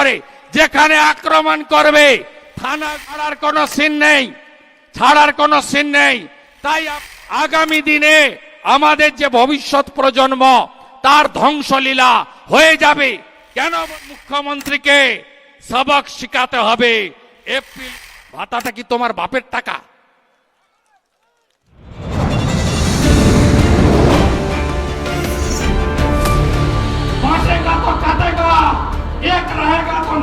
করে যেখানে আক্রমণ করবে থানা ছাড়ার কোনো সিন নেই ছাড়ার কোনো সিন নেই তাই আ- আগামী দিনে আমাদের যে ভবিষ্যৎ প্রজন্ম তার ধ্বংসলীলা হয়ে যাবে কেন মুখ্যমন্ত্রীকে সবক শিখাতে হবে এপ্রিল ভাতাটা কি তোমার বাপের টাকা बांटेगा तो काटेगा एक रहेगा तो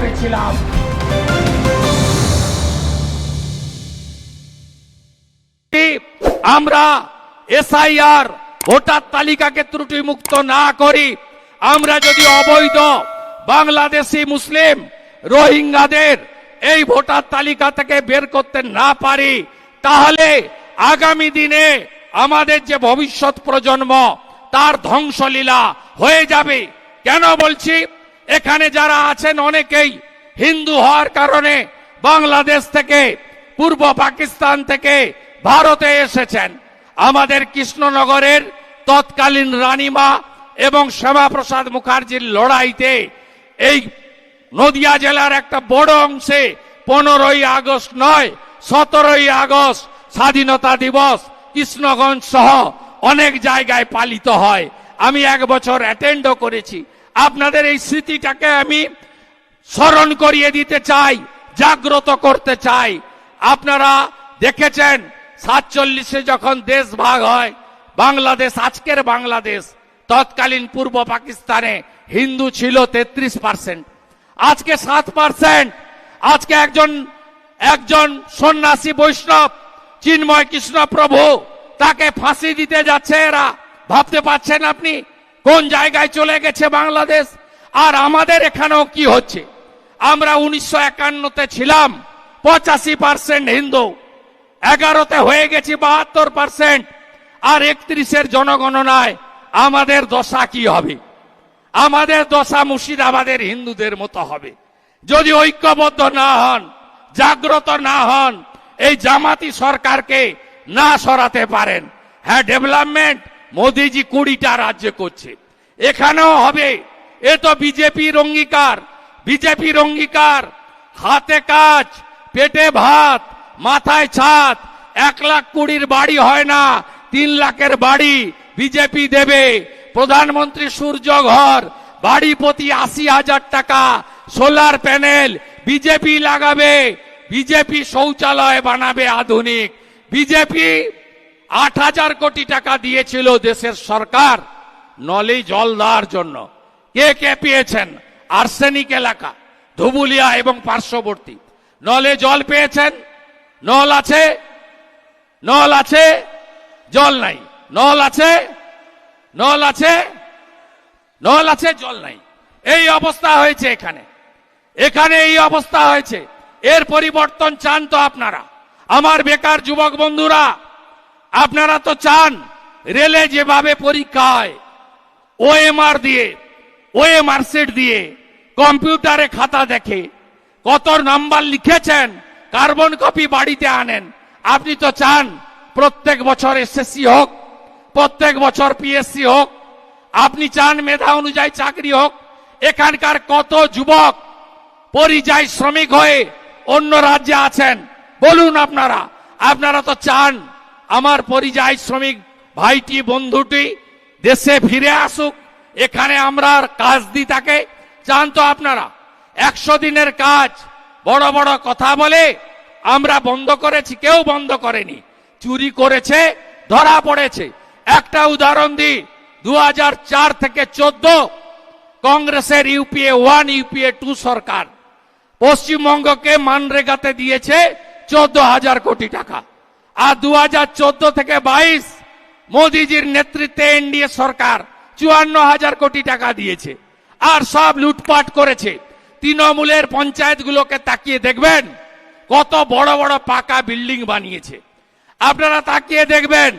করেছিলাম। আমরা এসআইআর ভোটার তালিকাকে ত্রুটি মুক্ত না করি। আমরা যদি অবৈধ বাংলাদেশি মুসলিম রোহিঙ্গাদের এই ভোটার তালিকা থেকে বের করতে না পারি, তাহলে আগামী দিনে আমাদের যে ভবিষ্যৎ প্রজন্ম, তার ধ্বংসলীলা হয়ে যাবে। কেন বলছি? এখানে যারা আছেন অনেকেই হিন্দু হওয়ার কারণে বাংলাদেশ থেকে, পূর্ব পাকিস্তান থেকে ভারতে এসেছেন। আমাদের কৃষ্ণনগরের তৎকালীন রানীমা এবং শ্যামাপ্রসাদ মুখার্জির লড়াইতে এই নদিয়া জেলার একটা বড় অংশে পনেরোই আগস্ট নয়, সতেরোই আগস্ট স্বাধীনতা দিবস কৃষ্ণগঞ্জ সহ অনেক জায়গায় পালিত হয়। আমি এক বছর অ্যাটেন্ডও করেছি। আপনাদের এই স্মৃতিটাকে আমি স্মরণ করিয়ে দিতে চাই, জাগ্রত করতে চাই। আপনারা দেখেছেন, সাতচল্লিশে যখন দেশ ভাগ হয়, বাংলাদেশ, আজকের বাংলাদেশ, তৎকালীন পূর্ব পাকিস্তানে হিন্দু ছিল তেত্রিশ পার্সেন্ট। আজকে সাত পার্সেন্ট। আজকে একজন একজন সন্ন্যাসী বৈষ্ণব, চিন্ময় কৃষ্ণ প্রভু তাকে ফাঁসি দিতে যাচ্ছে এরা। ভাবতে পারছেন আপনি? কোন জায়গায় চলে গেছে বাংলাদেশ? আর আমাদের এখানেও কি হচ্ছে? আমরা উনিশশো একান্নতে ছিলাম, পঁচাশি পার্সেন্ট হিন্দু, এগারোতে হয়ে গেছি বাহাত্তর পার্সেন্ট, আর একত্রিশের জনগণনায় আমাদের দশা কি হবে? আমাদের দশা মুর্শিদাবাদের হিন্দুদের মতো হবে। যদি ঐক্যবদ্ধ না হন, জাগ্রত না হন, এই জামাতি সরকারকে না সরাতে পারেন। হ্যাঁ ডেভেলপমেন্ট মোদিজি কুড়িটা রাজ্যে করছে। এখানেও হবে। এ তো বিজেপির অঙ্গীকার বিজেপির অঙ্গীকার হাতে কাজ, পেটে ভাত, মাথায় ছাদ। এক লাখ কুড়ির বাড়ি হয় না, তিন লাখের বাড়ি বিজেপি দেবে। প্রধানমন্ত্রী সূর্য ঘর, বাড়ি প্রতি আশি হাজার টাকা, সোলার প্যানেল বিজেপি লাগাবে। বিজেপি শৌচালয় বানাবে আধুনিক। বিজেপি আট হাজার কোটি টাকা দিয়েছিল দেশের সরকার নলে জল দেওয়ার জন্য। কে কে পেয়েছেন? আর্সেনিক এলাকা, ধুবুলিয়া এবং পার্শ্ববর্তী। নলে জল পেয়েছেন? নল আছে? নল আছে? জল নাই। নল আছে? নল আছে? নল আছে, জল নাই। এই অবস্থা হয়েছে এখানে। এখানে এই অবস্থা হয়েছে। এর পরিবর্তন চান তো আপনারা। আমার বেকার যুবক বন্ধুরা আপনারা তো চান রেলে যেভাবে পরীক্ষা হয় ওএমআর দিয়ে ওএমআর সেট দিয়ে কম্পিউটারে খাতা দেখে কত নাম্বার লিখেছেন, কার্বন কপি বাড়িতে আনেন, আপনি তো চান প্রত্যেক বছর এসএসসি হোক, প্রত্যেক বছর পিএসসি হোক, আপনি চান মেধা অনুযায়ী চাকরি হোক, এখানকার কত যুবক পরিযায়ী শ্রমিক হয়ে অন্য রাজ্যে আছেন, বলুন আপনারা আপনারা তো চান আমার পরিযায়ী শ্রমিক ভাইটি, বন্ধুটি দেশে ফিরে আসুক, এখানে আমরা কাজ দিই তাকে। চান তো আপনারা, একশো দিনের কাজ, বড় বড় কথা বলে আমরা বন্ধ করেছি, কেউ বন্ধ করেনি। চুরি করেছে, ধরা পড়েছে। একটা উদাহরণ দিই দু হাজার চার থেকে চোদ্দ, কংগ্রেসের ইউপিএ ওয়ান, ইউপিএ টু সরকার। পশ্চিমবঙ্গকে মানরেগাতে দিয়েছে চোদ্দ হাজার কোটি টাকা। আর দু হাজার চোদ্দ থেকে বাইশ মোদিজির নেতৃত্বে এনডিএ সরকার চুয়ান্ন হাজার কোটি টাকা দিয়েছে আর সব লুটপাট করেছে। তৃণমূলের পঞ্চায়েতগুলোকে তাকিয়ে দেখবেন, কত বড় বড় পাকা বিল্ডিং বানিয়েছে। আপনারা তাকিয়ে দেখবেন,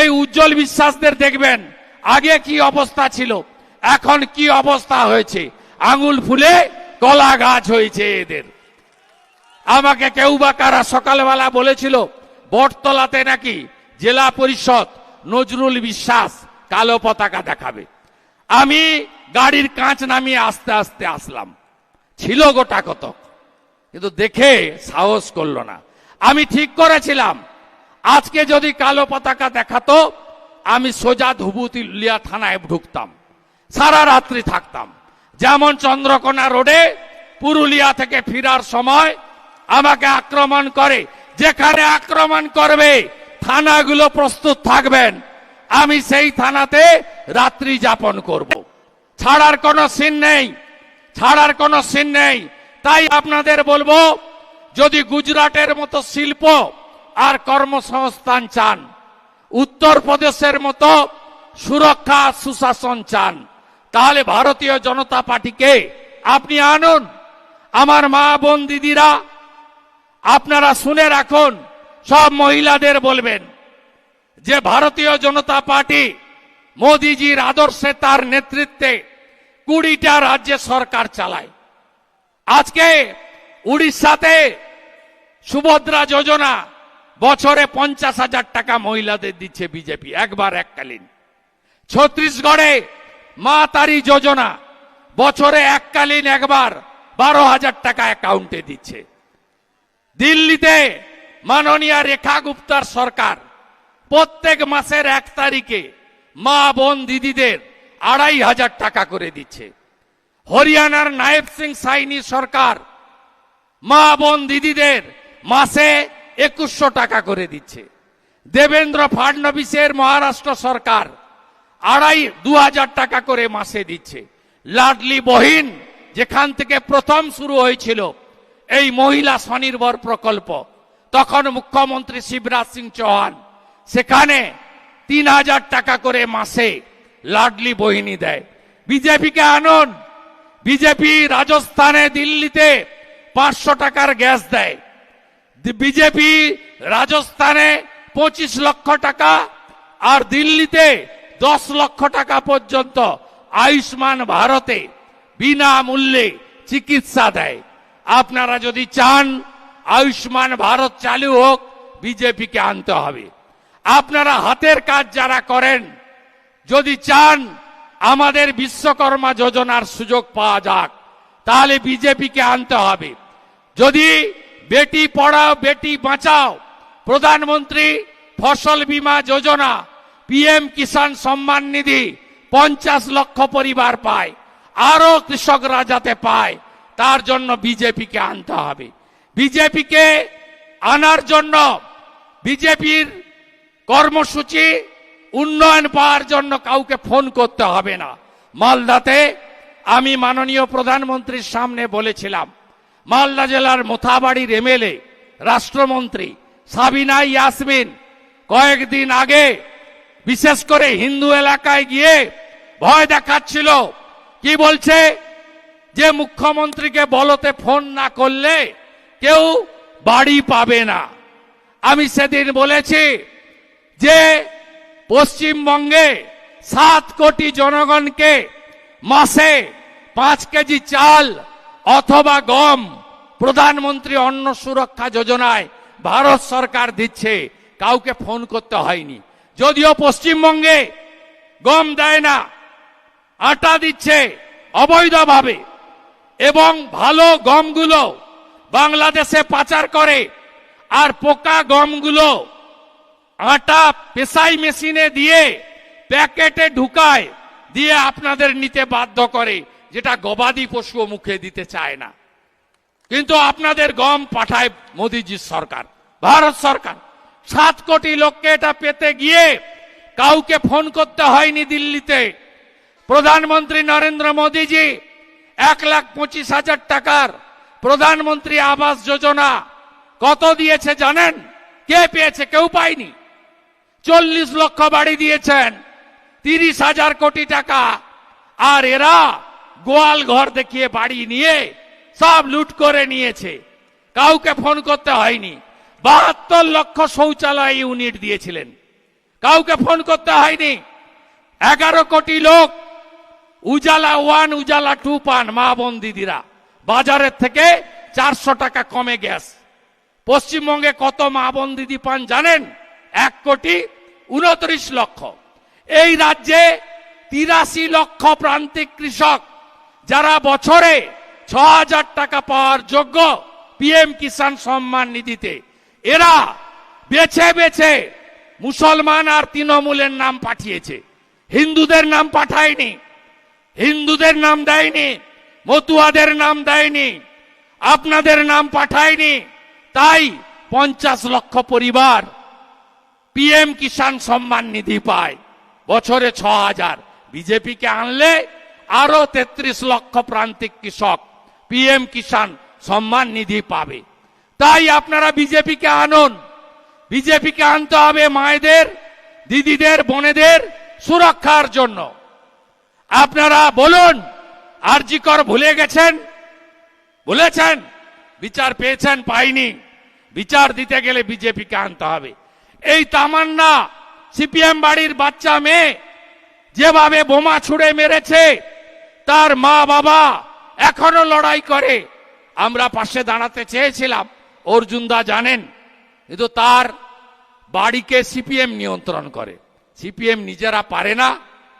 এই উজ্জ্বল বিশ্বাসদের দেখবেন, আগে কি অবস্থা ছিল, এখন কি অবস্থা হয়েছে। আঙুল ফুলে কলা গাছ হয়েছে এদের। আমাকে কেউ বা কারা সকালবেলা বলেছিল বটতলাতে নাকি জেলা পরিষদ নজরুল বিশ্বাস কালো পতাকা দেখাবে। আমি গাড়ির কাঁচ নামিয়ে আস্তে আস্তে আসলাম। ছিল গোটা কতক, কিন্তু দেখে সাহস করল না। আমি ঠিক করেছিলাম। আজকে যদি কালো পতাকা দেখাতো, আমি সোজা ধুবুতিলিয়া থানায় ঢুকতাম। সারা রাত্রি থাকতাম। যেমন চন্দ্রকোনা রোডে পুরুলিয়া থেকে ফেরার সময় আমাকে আক্রমণ করে যেখানে আক্রমণ করবে, থানাগুলো প্রস্তুত থাকবেন। আমি সেই থানাতে রাত্রি যাপন করব। ছাড়ার কোনো সিন নেই, ছাড়ার কোনো সিন নেই। তাই আপনাদের বলব, যদি গুজরাটের মতো শিল্প আর কর্মসংস্থান চান, উত্তরপ্রদেশের মতো সুরক্ষা সুশাসন চান, তাহলে ভারতীয় জনতা পার্টিকে আপনি আনুন। আমার মা বোন দিদিরা আপনারা শুনে রাখুন, সব মহিলাদের বলবেন যে ভারতীয় জনতা পার্টি মোদিজির আদর্শে তার নেতৃত্বে কুড়িটা রাজ্যে সরকার চালায়। আজকে উড়িষ্যাতে সুভদ্রা যোজনা বছরে পঞ্চাশ হাজার টাকা মহিলাদের দিচ্ছে বিজেপি, একবার এককালীন। ছত্তিশগড়ে মা তারি যোজনা বছরে এককালীন একবার বারো হাজার টাকা অ্যাকাউন্টে দিচ্ছে। দিল্লিতে মাননীয় রেখা গুপ্তার সরকার প্রত্যেক মাসের এক তারিখে মা বোন দিদিদের আড়াই হাজার টাকা করে দিচ্ছে। হরিয়ানার নায়েব সিং সাইনি সরকার মা বোন দিদিদের মাসে একুশশো টাকা করে দিচ্ছে। দেবেন্দ্র ফাডনবিসের মহারাষ্ট্র সরকার আড়াই, দু হাজার টাকা করে মাসে দিচ্ছে। লাডলি বহিন, যেখান থেকে প্রথম শুরু হয়েছিল এই মহিলা স্বনির্ভর প্রকল্প। তখন মুখ্যমন্ত্রী শিবরাজ সিং চৌহান সেখানে তিন হাজার টাকা করে মাসে লাডলি বহিনী দেয়। বিজেপিকে আনুন। বিজেপি রাজস্থানে দিল্লিতে পাঁচশো টাকার গ্যাস দেয়। বিজেপি রাজস্থানে পঁচিশ লক্ষ টাকা আর দিল্লিতে দশ লক্ষ টাকা পর্যন্ত আয়ুষ্মান ভারতে বিনামূল্যে চিকিৎসা দেয়। আপনারা যদি চান, আয়ুষ্মান ভারত চালু হোক, বিজেপিকে আনতে হবে। আপনারা হাতের কাজ যারা করেন, যদি চান আমাদের বিশ্বকর্মা যোজনার সুযোগ পাওয়া যাক, তাহলে বিজেপিকে আনতে হবে। যদি বেটি পড়াও, বেটি বাঁচাও, প্রধানমন্ত্রী ফসল বীমা যোজনা, পিএম কিষাণ সম্মান নিধি পঞ্চাশ লক্ষ পরিবার পায় আরও কৃষকরা যাতে পায় তার জন্য বিজেপিকে আনতে হবে। বিজেপিকে আনার জন্য বিজেপির কর্মসূচি উন্নয়ন পাওয়ার জন্য কাউকে ফোন করতে হবে না। মালদাতে আমি মাননীয় প্রধানমন্ত্রীর সামনে বলেছিলাম, মালদা জেলার মোথাবাড়ির এমএলএ, রাষ্ট্রমন্ত্রী সাবিনা ইয়াসমিন কয়েকদিন আগে বিশেষ করে হিন্দু এলাকায় গিয়ে ভয় দেখাচ্ছিল। কি বলছে? যে মুখ্যমন্ত্রীকে বলতে ফোন না করলে কেউ বাড়ি পাবে না। আমি সেদিন বলেছি যে পশ্চিমবঙ্গে সাত কোটি জনগণকে মাসে পাঁচ কেজি চাল অথবা গম প্রধানমন্ত্রী অন্ন সুরক্ষা যোজনায় ভারত সরকার দিচ্ছে, কাউকে ফোন করতে হয়নি। যদিও পশ্চিমবঙ্গে গম দেয় না, আটা দিচ্ছে অবৈধভাবে। এবং ভালো গমগুলো বাংলাদেশে পাচার করে, আর পোকা গমগুলো আটা পেশাই মেশিনে দিয়ে প্যাকেটে ঢুকায়, দিয়ে আপনাদের নিতে বাধ্য করে, যেটা গবাদি পশুও মুখে দিতে চায় না। কিন্তু আপনাদের গম পাঠায় মোদিজির সরকার, ভারত সরকার। সাত কোটি লোককে এটা পেতে গিয়ে কাউকে ফোন করতে হয়নি দিল্লিতে। প্রধানমন্ত্রী নরেন্দ্র মোদীজি এক লাখ পঁচিশ হাজার টাকার প্রধানমন্ত্রী আবাস যোজনা কত দিয়েছে জানেন? কে পেয়েছে? কেউ পায়নি। চল্লিশ লক্ষ বাড়ি দিয়েছেন, তিরিশ হাজার কোটি টাকা। আর এরা গোয়াল ঘর দেখিয়ে বাড়ি নিয়ে সব লুট করে নিয়েছে। কাউকে ফোন করতে হয়নি। বাহাত্তর লক্ষ শৌচালয় ইউনিট দিয়েছিলেন। কাউকে ফোন করতে হয়নি। এগারো কোটি লোক উজালা ওয়ান, উজালা টু পান মা বোন দিদিরা। বাজারের থেকে চারশো টাকা কমে গ্যাস। পশ্চিমবঙ্গে কত মা বোন দিদি পান জানেন? এক কোটি উনত্রিশ লক্ষ। এই রাজ্যে তিরাশি লক্ষ প্রান্তিক কৃষক, যারা বছরে ছ হাজার টাকা পাওয়ার যোগ্য পিএম কিষাণ সম্মান নিধিতে। এরা বেছে বেছে মুসলমান আর তৃণমূলের নাম পাঠিয়েছে। হিন্দুদের নাম পাঠায়নি। হিন্দুদের নাম দেয়নি, মতুয়াদের নাম দেয়নি, আপনাদের নাম পাঠায়নি। তাই পঞ্চাশ লক্ষ পরিবার পিএম কিষাণ সম্মান নিধি পায়। বছরে ছ হাজার। বিজেপিকে আনলে আরও তেত্রিশ লক্ষ প্রান্তিক কৃষক পিএম কিষাণ সম্মান নিধি পাবে। তাই আপনারা বিজেপিকে আনুন। বিজেপিকে আনতে হবে মায়েদের, দিদিদের, বোনেদের সুরক্ষার জন্য। আপনারা বলুন, আরজি কর ভুলে গেছেন? বলেছেন, বিচার পেয়েছেন, পাইনি। বিচার দিতে গেলে বিজেপিকে আনতে হবে। এই তামান্না, সিপিএম বাড়ির বাচ্চা মেয়ে, যেভাবে বোমা ছুড়ে মেরেছে, তার মা বাবা এখনও লড়াই করে। আমরা পাশে দাঁড়াতে চেয়েছিলাম অর্জুনদা জানেন, কিন্তু তার বাড়িকে সিপিএম নিয়ন্ত্রণ করে। সিপিএম নিজেরা পারে না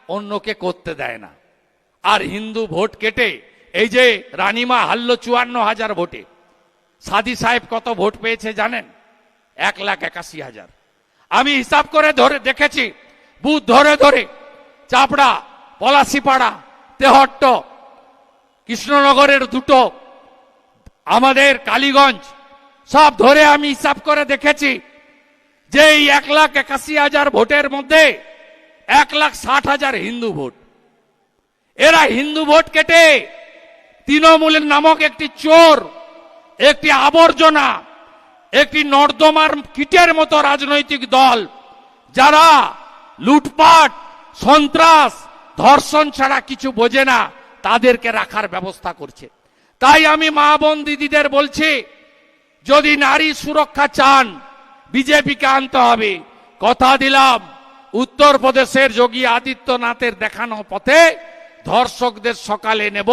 অন্যকে করতে দেয় না। আর হিন্দু ভোট কেটে, এই যে রানিমা হারল চুয়ান্ন হাজার ভোটে, সাদি সাহেব কত ভোট পেয়েছে জানেন? এক লাখ একাশি হাজার। আমি হিসাব করে ধরে, দেখেছি বুথ ধরে ধরে, চাপড়া, পলাশিপাড়া, তেহট্ট, কৃষ্ণনগরের দুটো, আমাদের কালীগঞ্জ, সব ধরে আমি হিসাব করে দেখেছি যে এই এক লাখ একাশি হাজার ভোটের মধ্যে এক লাখ ষাট হাজার হিন্দু ভোট। এরা হিন্দু ভোট কেটে তৃণমূলের নামক একটি চোর, একটি আবর্জনা, একটি নর্দমার কিটের মতো রাজনৈতিক দল, যারা লুটপাট, সন্ত্রাস, ধর্ষণ ছাড়া কিছু বোঝে না, তাদেরকে রাখার ব্যবস্থা করছে। তাই আমি মা বোন দিদিদের বলছি, যদি নারী সুরক্ষা চান, বিজেপিকে আনতে হবে। কথা দিলাম। উত্তরপ্রদেশের যোগী আদিত্যনাথের দেখানো পথে ধর্ষকদের সকালে নেব,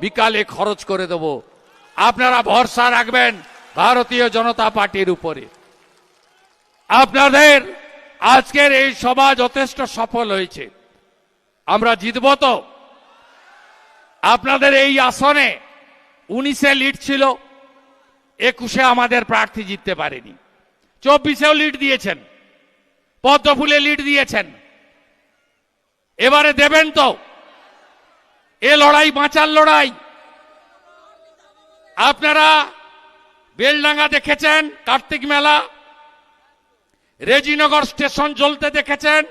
বিকালে খরচ করে দেব। আপনারা ভরসা রাখবেন ভারতীয় জনতা পার্টির উপরে। আপনাদের আজকের এই সভা যথেষ্ট সফল হয়েছে। আমরা জিতব তো। আপনাদের এই আসনে উনিশে লিড ছিল, একুশে আমাদের প্রার্থী জিততে পারেনি। চব্বিশেও লিড দিয়েছেন। পদ্মফুলে লিড দিয়েছেন। এবারে দেবেন তো। এ লড়াই বাঁচার লড়াই। আপনারা বেলডাঙ্গা দেখেছেন, কার্তিক মেলা, রেজিনগর স্টেশন জ্বলতে দেখেছেন,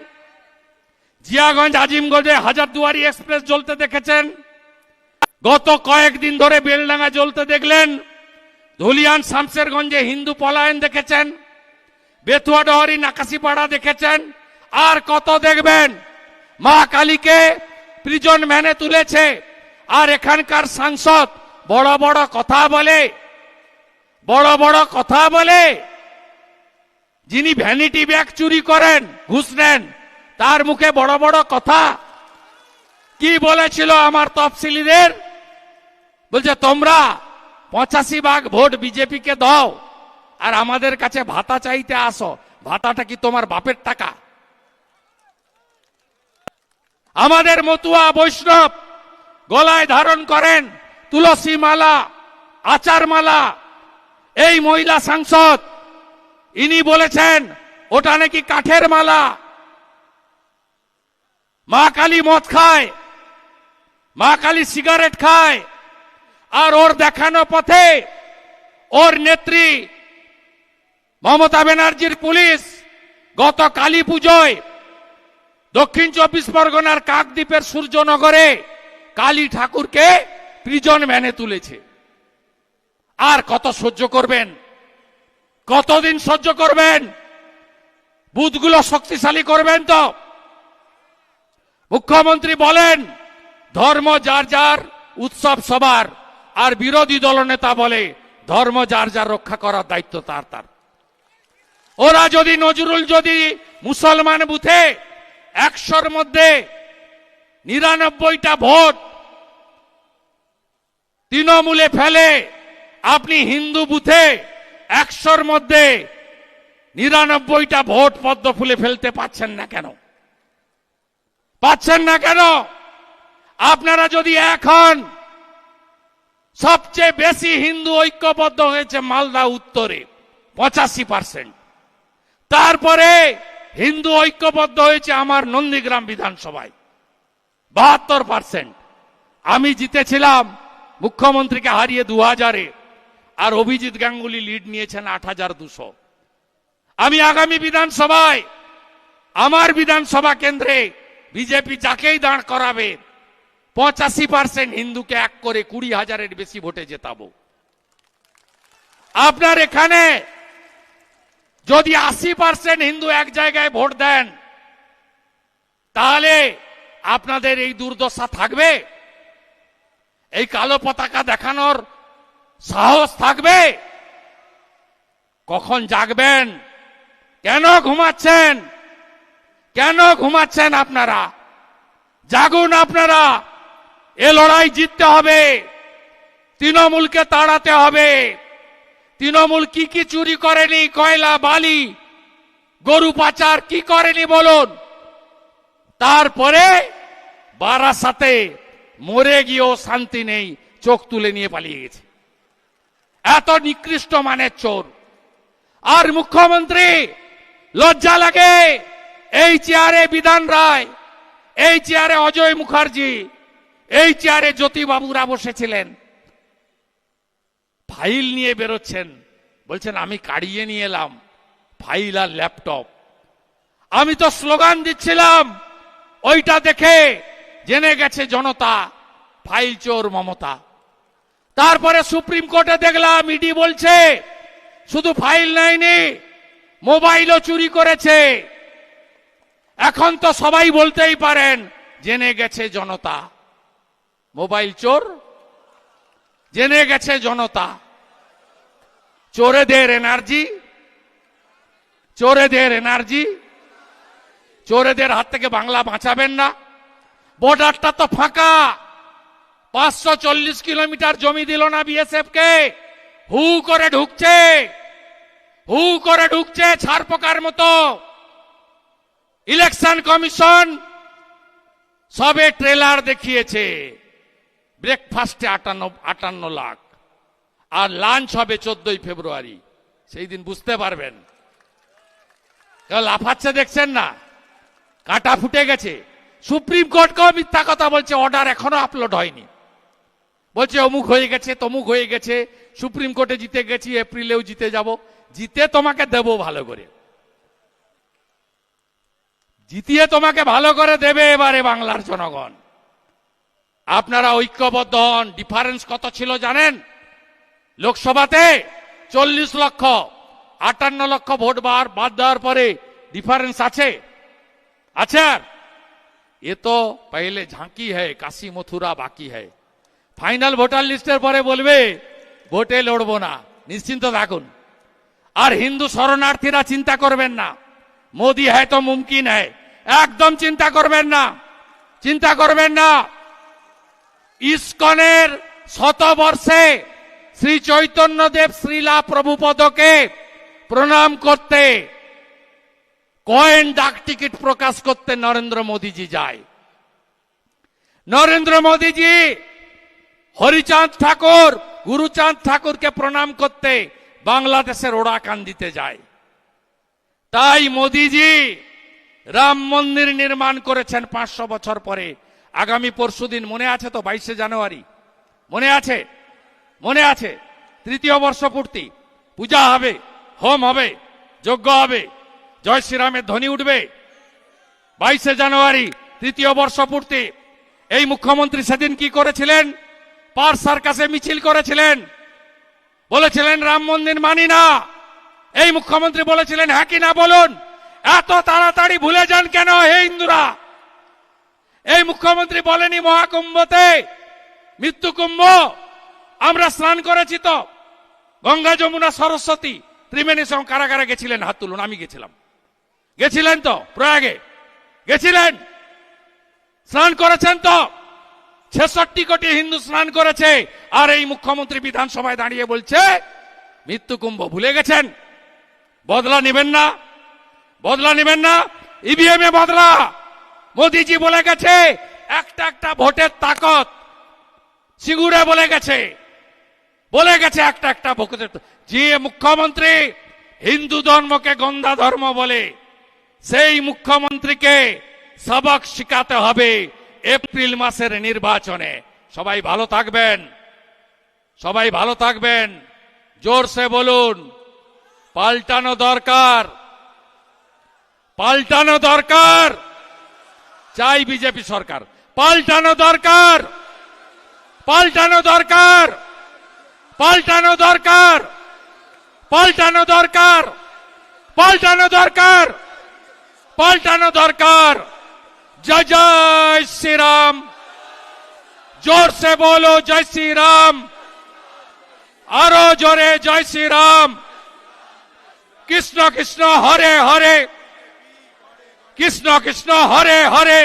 জিয়াগঞ্জ আজিমগঞ্জে হাজারদুয়ারি এক্সপ্রেস জ্বলতে দেখেছেন, গত কয়েকদিন ধরে বেলডাঙ্গা জ্বলতে দেখলেন, ধুলিয়ান শামসেরগঞ্জে হিন্দু পলায়ন দেখেছেন বেতুয়াডহরি নাকাশিপাড়া দেখেছেন? আর কত দেখবেন? মা কালীকে প্রিজন ম্যানে তুলেছে। আর এখানকার সাংসদ বড় বড় কথা বলে। বড় বড় কথা বলে। যিনি ভ্যানিটি ব্যাগ চুরি করেন, ঘুষ নেন, তার মুখে বড় বড় কথা। কি বলেছিল আমার তফসিলিদের? বলছে, তোমরা পঁচাশি ভাগ ভোট বিজেপিকে দাও। আর আমাদের কাছে ভাতা চাইতে আসো। ভাতাটা কি তোমার বাপের টাকা? আমাদের মতুয়া বৈষ্ণব গলায় ধারণ করেন তুলসী মালা আচার মালা এই মহিলা সাংসদ, ইনি বলেছেন, ওটা নাকি কাঠের মালা। মা কালী মদ খায়, মা কালী সিগারেট খায়, আর ওর দেখানো পথে ওর নেত্রী মমতা ব্যানার্জির পুলিশ গত কালী পুজোয় দক্ষিণ চব্বিশ পরগনার কাকদ্বীপের সূর্যনগরে কালী ঠাকুরকে প্রিজন ম্যানে তুলেছে। আর কত সহ্য করবেন? কতদিন সহ্য করবেন? বুথগুলো শক্তিশালী করবেন তো? মুখ্যমন্ত্রী বলেন, ধর্ম যার যার উৎসব সবার, আর বিরোধী দলনেতা বলে ধর্ম যার যার রক্ষা করার দায়িত্ব তার তার। ওরা যদি নজরুল যদি মুসলমান বুথে, একশোর মধ্যে নিরানব্বইটা ভোট তৃণমূলে ফেলে, আপনি হিন্দু বুথে একশোর মধ্যে নিরানব্বইটা ভোট পদ্ম ফুলে ফেলতে পাচ্ছেন না কেন? পাচ্ছেন না কেন? আপনারা যদি এখন সবচেয়ে বেশি হিন্দু ঐক্যবদ্ধ হয়েছে মালদা উত্তরে, পঁচাশি পার্সেন্ট। তারপরে হিন্দু ঐক্যবদ্ধ হয়েছে আমার নন্দীগ্রাম বিধানসভায়। বাহাত্তর পার্সেন্ট আমি জিতেছিলাম, মুখ্যমন্ত্রীকে হারিয়ে দু হাজারে আর অভিজিৎ গাঙ্গুলি লিড নিয়েছেন আট হাজার দুশো। আমি আগামী বিধানসভায়, আমার বিধানসভা কেন্দ্রে বিজেপি যাকেই দাঁড় করাবে, পঁচাশি পার্সেন্ট হিন্দুকে এক করে কুড়ি হাজারের বেশি ভোটে জেতাবো। আপনার এখানে যদি আশি পার্সেন্ট হিন্দু এক জায়গায় ভোট দেন, তাহলে আপনাদের এই দুর্দশা থাকবে? এই কালো পতাকা দেখানোর সাহস থাকবে? কখন জাগবেন? কেন ঘুমাচ্ছেন? কেন ঘুমাচ্ছেন আপনারা? জাগুন আপনারা। এ লড়াই জিততে হবে। তৃণমূলকে তাড়াতে হবে। তৃণমূল কি কি চুরি করেনি? কয়লা, বালি, গরু পাচার কি করেনি বলুন? তারপরে বারাসাতে মরে গিয়েও শান্তি নেই, চোখ তুলে নিয়ে পালিয়ে গেছে। এত নিকৃষ্ট মানের চোর। আর মুখ্যমন্ত্রী, লজ্জা লাগে। এই চেয়ারে বিধান রায়, এই চেয়ারে অজয় মুখার্জি, এই চেয়ারে জ্যোতিবাবুরা বসেছিলেন। ফাইল নিয়ে বেরোচ্ছেন। বলছেন, আমি কাড়িয়ে নিয়ে এলাম, ফাইল আর ল্যাপটপ। আমি তো স্লোগান দিচ্ছিলাম, ওইটা দেখে জেনে গেছে জনতা, ফাইল চোর মমতা। তারপরে সুপ্রিম কোর্টে দেখলাম, ইডি বলছে, শুধু ফাইল নেয়নি, মোবাইলও চুরি করেছে। এখন তো সবাই বলতেই পারেন, জেনে গেছে জনতা, মোবাইল চোর জেনে গেছে জনতা। চোরেদের এনার্জি চোরেদের এনার্জি, চোরেদের হাত থেকে বাংলা বাঁচাবেন না। বর্ডারটা তো ফাঁকা। পাঁচশো চল্লিশ কিলোমিটার জমি দিল না বিএসএফ কে হু করে ঢুকছে। হু করে ঢুকছে ছাড় মতো। ইলেকশন কমিশন সবে ট্রেলার দেখিয়েছে। ব্রেকফাস্টে আটান্ন আটান্ন লাখ। আর লাঞ্চ হবে চোদ্দই ফেব্রুয়ারি। সেই দিন বুঝতে পারবেন। লাফাচ্ছে দেখছেন না? কাটা ফুটে গেছে। সুপ্রিম কোর্টকেও মিথ্যা কথা বলছে, অর্ডার এখনও আপলোড হয়নি। বলছে, অমুক হয়ে গেছে, তমুক হয়ে গেছে, সুপ্রিম কোর্টে জিতে গেছি, এপ্রিলেও জিতে যাব। জিতে তোমাকে দেব ভালো করে। জিতিয়ে তোমাকে ভালো করে দেবে এবারে বাংলার জনগণ। আপনারা ঐক্যবদ্ধ হন। ডিফারেন্স কত ছিল জানেন? লোকসভাতে চল্লিশ লক্ষ, আটান্ন লক্ষ ভোট বার বাদ দেওয়ার পরে ডিফারেন্স আছে? আছে আর? এ তো পহলে ঝাঁকি হ্যায় কাশি মথুরা বাকি হ্যায় ফাইনাল ভোটার লিস্টের পরে বলবে, ভোটে লড়বো না। নিশ্চিন্ত থাকুন। আর হিন্দু শরণার্থীরা চিন্তা করবেন না। মোদি হ্যায় তো মুমকিন হ্যায়। একদম চিন্তা করবেন না। চিন্তা করবেন না। ইস্কনের শতবর্ষে শ্রী চৈতন্যদেব শ্রীলা প্রভুপদকে প্রণাম করতে কয়েন ডাক টিকিট প্রকাশ করতে নরেন্দ্র মোদীজি যায়। নরেন্দ্র মোদীজি হরিচাঁদ ঠাকুর, গুরুচাঁদ ঠাকুরকে প্রণাম করতে বাংলাদেশের ওড়াকান্দিতে যায়। তাই মোদিজি রাম মন্দির নির্মাণ করেছেন পাঁচশো বছর পরে। আগামী পরশুদিন মনে আছে তো বাইশে জানুয়ারি? মনে আছে? মনে আছে। তৃতীয় বর্ষপূর্তি পূজা হবে, হোম হবে, যজ্ঞ হবে। জয় শ্রীরামের ধ্বনি উঠবে। বাইশে জানুয়ারি, তৃতীয় বর্ষপূর্তি এই মুখ্যমন্ত্রী সেদিন কি করেছিলেন? পার সার্কাসে মিছিল করেছিলেন। বলেছিলেন, রাম মন্দির মানি না। এই মুখ্যমন্ত্রী বলেছিলেন হ্যাঁ কি না বলুন? এত তাড়াতাড়ি ভুলে যান কেন হে হিন্দুরা এই মুখ্যমন্ত্রী বলেনি মহাকুম্ভতে। মৃত্যু কুম্ভ। আমরা স্নান করেছি তো। গঙ্গা যমুনা সরস্বতী ত্রিবেণী সঙ্গে কারাগারে গেছিলেন, হাত তুলুন, আমি গেছিলাম। গেছিলেন তো, প্রয়াগে? গেছিলেন? স্নান করেছেন তো? ছেষট্টি কোটি হিন্দু স্নান করেছে, আর এই মুখ্যমন্ত্রী বিধানসভায় দাঁড়িয়ে বলছে, মৃত্যু কুম্ভ ভুলে গেছেন। বদলা নেবেন না। বদলা নেবেন না। ইভিএম এ বদলা। মোদিজি বলে গেছে, একটা একটা ভোটের তাকত সিঙ্গুরে বলে গেছে। বলে গেছে একটা একটা ভোটের যে মুখ্যমন্ত্রী হিন্দু ধর্মকে গন্ধা ধর্ম বলে, সেই মুখ্যমন্ত্রীকে সবক শিখাতে হবে এপ্রিল মাসের নির্বাচনে। সবাই ভালো থাকবেন, সবাই ভালো থাকবেন, জোরসে বলুন, পাল্টানো দরকার পাল্টানো দরকার। চাই বিজেপি সরকার। পাল্টানো দরকার। পাল্টানো দরকার। পাল্টানো দরকার। পাল্টানো দরকার। পাল্টানো দরকার। পাল্টানো দরকার। জয় জয় শ্রীরাম। জোর সে বলো, জয় শ্রীরাম। আরও জোরে জয় শ্রীরাম। কৃষ্ণ কৃষ্ণ, হরে হরে। কৃষ্ণ কৃষ্ণ হরে হরে